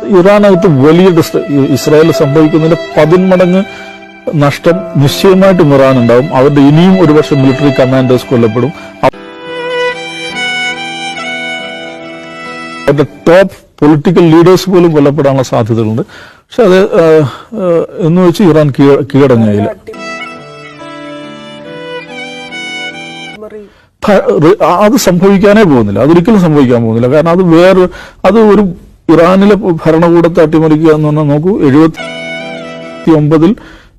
ഇറാനകത്ത് വലിയ ഡിസ്റ്റ- ഇസ്രായേൽ സംഭവിക്കുന്നതിന്റെ പതിന്മടങ്ങ് നഷ്ടം നിശ്ചയമായിട്ടും ഇറാൻ ഉണ്ടാവും. അവരുടെ ഇനിയും വർഷം മിലിറ്ററി കമാൻഡേഴ്സ് കൊല്ലപ്പെടും. അവരുടെ ടോപ്പ് പൊളിറ്റിക്കൽ ലീഡേഴ്സ് പോലും കൊല്ലപ്പെടാനുള്ള സാധ്യതകളുണ്ട്. പക്ഷെ അത് എന്ന് വെച്ച് ഇറാൻ കീഴടങ്ങുകയില്ല. അത് സംഭവിക്കാനേ പോകുന്നില്ല. അതൊരിക്കലും സംഭവിക്കാൻ പോകുന്നില്ല. കാരണം അത് വേറെ അത് ഒരു ഇറാനിലെ ഭരണകൂടത്തെ അട്ടിമറിക്കുക എന്ന് പറഞ്ഞാൽ നോക്കൂ എഴുപത്തി ഒമ്പതിൽ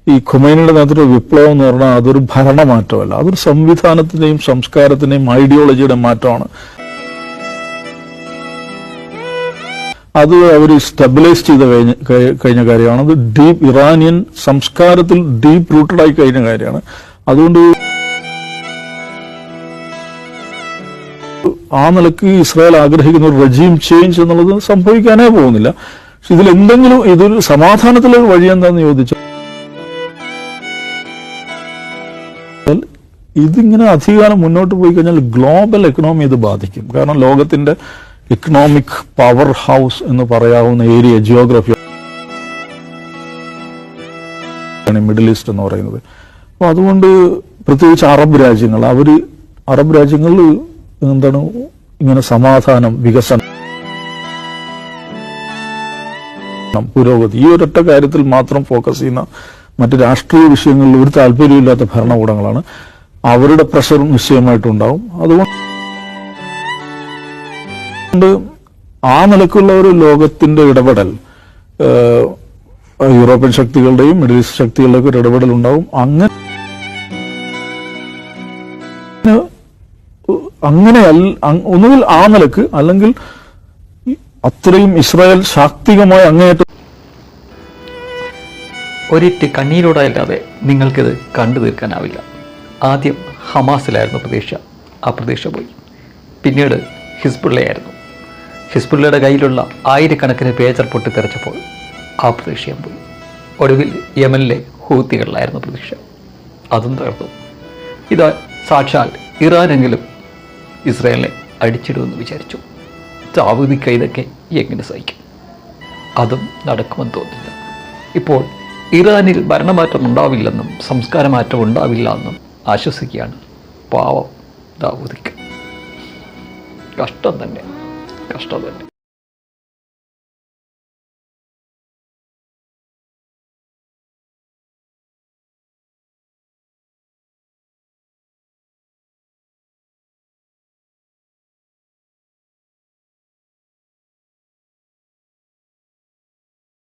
ഈ ഖുമൈനിയുടെ നേതൃത്വ വിപ്ലവം എന്ന് പറഞ്ഞാൽ അതൊരു ഭരണമാറ്റമല്ല. അതൊരു സംവിധാനത്തിന്റെയും സംസ്കാരത്തിന്റെയും ഐഡിയോളജിയുടെ മാറ്റമാണ്. അത് അവർ സ്റ്റെബിലൈസ് ചെയ്ത് കഴിഞ്ഞ കഴിഞ്ഞ കാര്യമാണ്. അത് ഡീപ്പ് ഇറാനിയൻ സംസ്കാരത്തിൽ ഡീപ്പ് റൂട്ടഡ് ആയി കഴിഞ്ഞ കാര്യമാണ്. അതുകൊണ്ട് ആ നിലയ്ക്ക് ഇസ്രായേൽ ആഗ്രഹിക്കുന്ന ഒരു റജീം ചേഞ്ച് എന്നുള്ളത് സംഭവിക്കാനേ പോകുന്നില്ല. പക്ഷെ ഇതിൽ എന്തെങ്കിലും ഇതൊരു സമാധാനത്തിലൊരു വഴി എന്താന്ന് ചോദിച്ചാൽ ഇതിങ്ങനെ അധികാരം മുന്നോട്ട് പോയി കഴിഞ്ഞാൽ ഗ്ലോബൽ എക്കണോമി ഇത് ബാധിക്കും. കാരണം ലോകത്തിന്റെ ഇക്കണോമിക് പവർ ഹൗസ് എന്ന് പറയാവുന്ന ഏരിയ ജിയോഗ്രഫി മിഡിൽ ഈസ്റ്റ് എന്ന് പറയുന്നത്. അപ്പോൾ അതുകൊണ്ട് പ്രത്യേകിച്ച് അറബ് രാജ്യങ്ങൾ അവർ അറബ് രാജ്യങ്ങളിൽ എന്താണ് ഇങ്ങനെ സമാധാനം വികസനം. പുരോഗതി. ഈ ഒരൊറ്റ കാര്യത്തിൽ മാത്രം ഫോക്കസ് ചെയ്യുന്ന മറ്റ് രാഷ്ട്രീയ വിഷയങ്ങളിൽ ഒരു താല്പര്യമില്ലാത്ത ഭരണകൂടങ്ങളാണ്. അവരുടെ പ്രഷറും നിശ്ചയമായിട്ടുണ്ടാവും. അതുകൊണ്ട് ആ നിലക്കുള്ള ഒരു ലോകത്തിന്റെ ഇടപെടൽ യൂറോപ്യൻ ശക്തികളുടെയും മിഡിൽ ഈസ്റ്റ് ശക്തികളുടെയും ഒരു ഇടപെടൽ ഉണ്ടാവും. അങ്ങനെ അങ്ങനെ ഒന്നുകിൽ ആ നിലയ്ക്ക് അല്ലെങ്കിൽ അത്രയും ഇസ്രായേൽ ശാക്തികമായി അങ്ങേയറ്റം. ഒരിറ്റ് കണ്ണീരോടെ അല്ലാതെ നിങ്ങൾക്കിത് കണ്ടു തീർക്കാനാവില്ല. ആദ്യം ഹമാസിലായിരുന്നു പ്രതീക്ഷ. ആ പ്രതീക്ഷ പോയി. പിന്നീട് ഹിസ്ബുള്ളയായിരുന്നു. ഹിസ്ബുള്ളയുടെ കയ്യിലുള്ള ആയിരക്കണക്കിന് പേജർ പൊട്ടി തെറിച്ചപ്പോൾ ആ പ്രതീക്ഷയും പോയി. ഒടുവിൽ യമനിലെ ഹൂത്തികളിലായിരുന്നു പ്രതീക്ഷ. അതും തകർന്നു. ഇത് സാക്ഷാൽ ഇറാനെങ്കിലും ഇസ്രായേലിനെ അടിച്ചിടുമെന്ന് വിചാരിച്ചു. ദാവൂദി ഇതൊക്കെ എങ്ങനെ സഹിക്കും? അതും നടക്കുമെന്ന് തോന്നുന്നു ഇപ്പോൾ ഇറാനിൽ ഭരണമാറ്റം ഉണ്ടാവില്ലെന്നും സംസ്കാരമാറ്റം ഉണ്ടാവില്ല എന്നും ആശ്വസിക്കുകയാണ് പാവം ദാവൂദിക്ക് കഷ്ടം തന്നെ കഷ്ടം തന്നെ.